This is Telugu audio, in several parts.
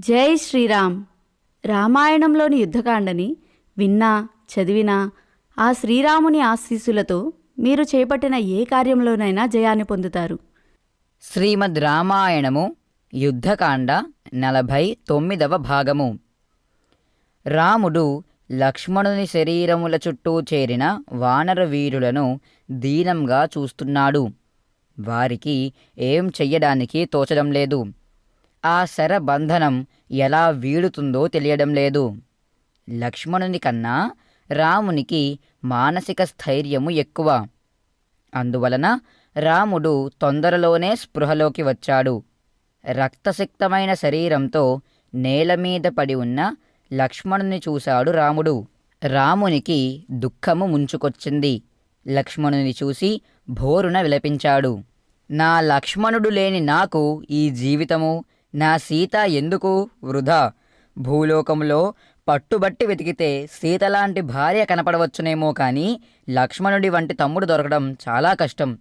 జై శ్రీరామ్. రామాయణంలోని యుద్ధకాండని విన్నా చదివినా ఆ శ్రీరాముని ఆశీస్సులతో మీరు చేపట్టిన ఏ కార్యంలోనైనా జయాన్ని పొందుతారు. శ్రీమద్ రామాయణము యుద్ధకాండ నలభై తొమ్మిదవ భాగము. రాముడు లక్ష్మణుని శరీరముల చుట్టూ చేరిన వానర వీరులను దీనంగా చూస్తున్నాడు. వారికి ఏం చెయ్యడానికి తోచడం లేదు. ఆ శరబంధనం ఎలా వీడుతుందో తెలియడం లేదు. లక్ష్మణుని కన్నా రామునికి మానసిక స్థైర్యము ఎక్కువ. అందువలన రాముడు తొందరలోనే స్పృహలోకి వచ్చాడు. రక్తసిక్తమైన శరీరంతో నేల మీద పడి ఉన్న లక్ష్మణుని చూశాడు రాముడు. రామునికి దుఃఖము ముంచుకొచ్చింది. లక్ష్మణుని చూసి భోరున విలపించాడు. నా లక్ష్మణుడు లేని నాకు ఈ జీవితము నా సీత ఎందుకు వృధా? భూలోకంలో పట్టుబట్టి వెతికితే సీతలాంటి భార్య కనపడవచ్చునేమో కానీ లక్ష్మణుడి వంటి తమ్ముడు దొరకడం చాలా కష్టం.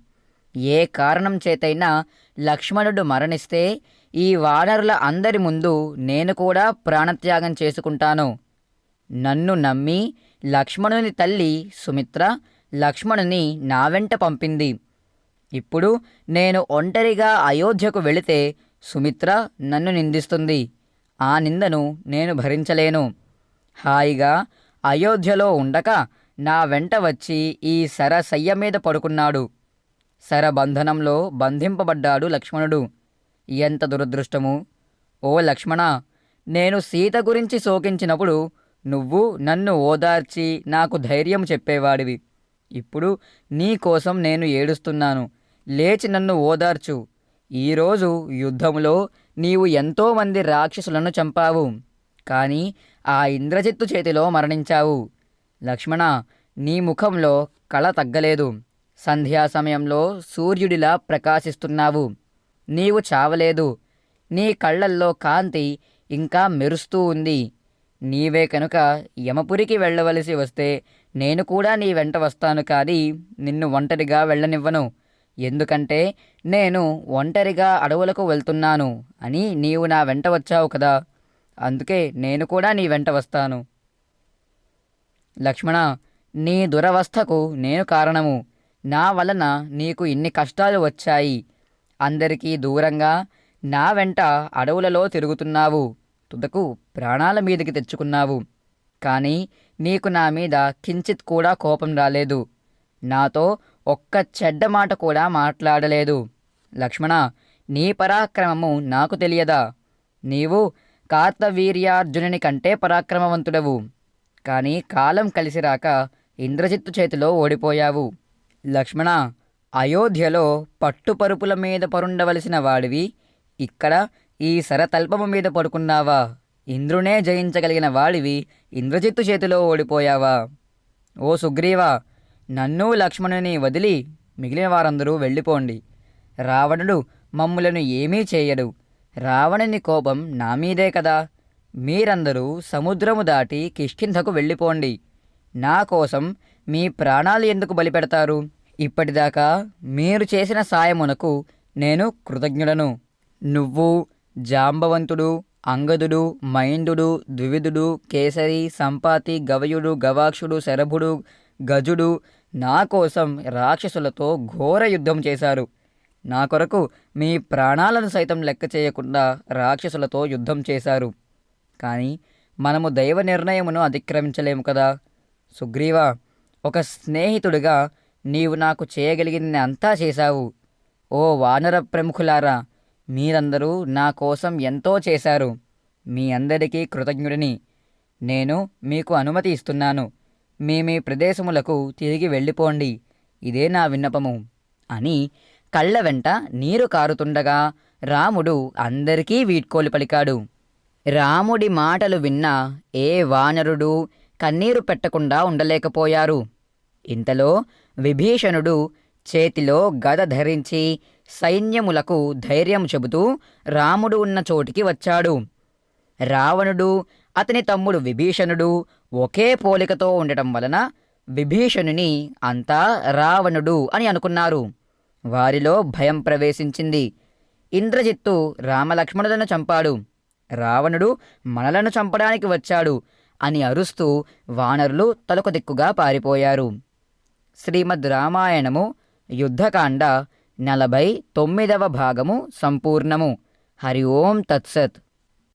ఏ కారణం చేతైనా లక్ష్మణుడు మరణిస్తే ఈ వానరుల అందరి ముందు నేను కూడా ప్రాణత్యాగం చేసుకుంటాను. నన్ను నమ్మి లక్ష్మణుని తల్లి సుమిత్ర లక్ష్మణుని నా వెంట పంపింది. ఇప్పుడు నేను ఒంటరిగా అయోధ్యకు వెళితే సుమిత్ర నన్ను నిందిస్తుంది. ఆ నిందను నేను భరించలేను. హాయిగా అయోధ్యలో ఉండక నా వెంట వచ్చి ఈ సరసయ్య మీద పడుకున్నాడు. సరబంధనంలో బంధింపబడ్డాడు లక్ష్మణుడు. ఎంత దురదృష్టము! ఓ లక్ష్మణ నేను సీత గురించి శోకించినప్పుడు నువ్వు నన్ను ఓదార్చి నాకు ధైర్యం చెప్పేవాడివి. ఇప్పుడు నీ కోసం నేను ఏడుస్తున్నాను. లేచి నన్ను ఓదార్చు. ఈరోజు యుద్ధంలో నీవు ఎంతోమంది రాక్షసులను చంపావు కానీ ఆ ఇంద్రజిత్తు చేతిలో మరణించావు. లక్ష్మణ నీ ముఖంలో కళ తగ్గలేదు. సంధ్యా సమయంలో సూర్యుడిలా ప్రకాశిస్తున్నావు. నీవు చావలేదు. నీ కళ్ళల్లో కాంతి ఇంకా మెరుస్తూ ఉంది. నీవే కనుక యమపురికి వెళ్ళవలసి వస్తే నేను కూడా నీ వెంట వస్తాను కానీ నిన్ను ఒంటరిగా వెళ్ళనివ్వను. ఎందుకంటే నేను ఒంటరిగా అడవులకు వెళ్తున్నాను అని నీవు నా వెంట వచ్చావు కదా. అందుకే నేను కూడా నీ వెంట వస్తాను. లక్ష్మణ నీ దురవస్థకు నేను కారణము. నా వలన నీకు ఇన్ని కష్టాలు వచ్చాయి. అందరికీ దూరంగా నా వెంట అడవులలో తిరుగుతున్నావు. తుదకు ప్రాణాల మీదకి తెచ్చుకున్నావు. కానీ నీకు నా మీద కించిత్ కూడా కోపం రాలేదు. నాతో ఒక్క చెడ్డ మాట కూడా మాట్లాడలేదు. లక్ష్మణ నీ పరాక్రమము నాకు తెలియదా? నీవు కార్తవీర్యార్జునుని కంటే పరాక్రమవంతుడవు. కానీ కాలం కలిసిరాక ఇంద్రజిత్తు చేతిలో ఓడిపోయావు. లక్ష్మణ అయోధ్యలో పట్టుపరుపుల మీద పరుండవలసిన వాడివి. ఇక్కడ ఈ శరతల్పము మీద పడుకున్నావా? ఇంద్రునే జయించగలిగిన వాడివి ఇంద్రజిత్తు చేతిలో ఓడిపోయావా? ఓ సుగ్రీవా నన్ను లక్ష్మణుని వదిలి మిగిలిన వారందరూ వెళ్ళిపోండి. రావణుడు మమ్ములను ఏమీ చేయడు. రావణుని కోపం నా మీదే కదా. మీరందరూ సముద్రము దాటి కిష్కింధకు వెళ్ళిపోండి. నా కోసం మీ ప్రాణాలు ఎందుకు బలిపెడతారు? ఇప్పటిదాకా మీరు చేసిన సాయమునకు నేను కృతజ్ఞుడను. నువ్వు జాంబవంతుడు అంగదుడు మైందుడు ద్వివిధుడు కేసరి సంపాతి గవయుడు గవాక్షుడు శరభుడు గజుడు నా కోసం రాక్షసులతో ఘోర యుద్ధం చేశారు. నా కొరకు మీ ప్రాణాలను సైతం లెక్క చేయకుండా రాక్షసులతో యుద్ధం చేశారు. కానీ మనము దైవ నిర్ణయమును అతిక్రమించలేము కదా. సుగ్రీవా ఒక స్నేహితుడిగా నీవు నాకు చేయగలిగింది అంతా చేశావు. ఓ వానర ప్రముఖులారా మీరందరూ నా కోసం ఎంతో చేశారు. మీ అందరికీ కృతజ్ఞుడిని. నేను మీకు అనుమతి ఇస్తున్నాను. మీ మీ ప్రదేశములకు తిరిగి వెళ్ళిపోండి. ఇదే నా విన్నపము. అని కళ్ళ వెంట నీరు కారుతుండగా రాముడు అందరికీ వీడ్కోలు పలికాడు. రాముడి మాటలు విన్న ఏ వానరుడు కన్నీరు పెట్టకుండా ఉండలేకపోయారు. ఇంతలో విభీషణుడు చేతిలో గద ధరించి సైన్యములకు ధైర్యం చెబుతూ రాముడు ఉన్న చోటికి వచ్చాడు. రావణుడు అతని తమ్ముడు విభీషణుడు ఒకే పోలికతో ఉండటం వలన విభీషణుని అంతా రావణుడు అని అనుకున్నారు. వారిలో భయం ప్రవేశించింది. ఇంద్రజిత్తు రామలక్ష్మణులను చంపాడు. రావణుడు మనలను చంపడానికి వచ్చాడు అని అరుస్తూ వానరులు తలొక దిక్కుగా పారిపోయారు. శ్రీమద్ రామాయణము యుద్ధకాండ నలభై తొమ్మిదవ భాగము సంపూర్ణము. హరి ఓం తత్సత్.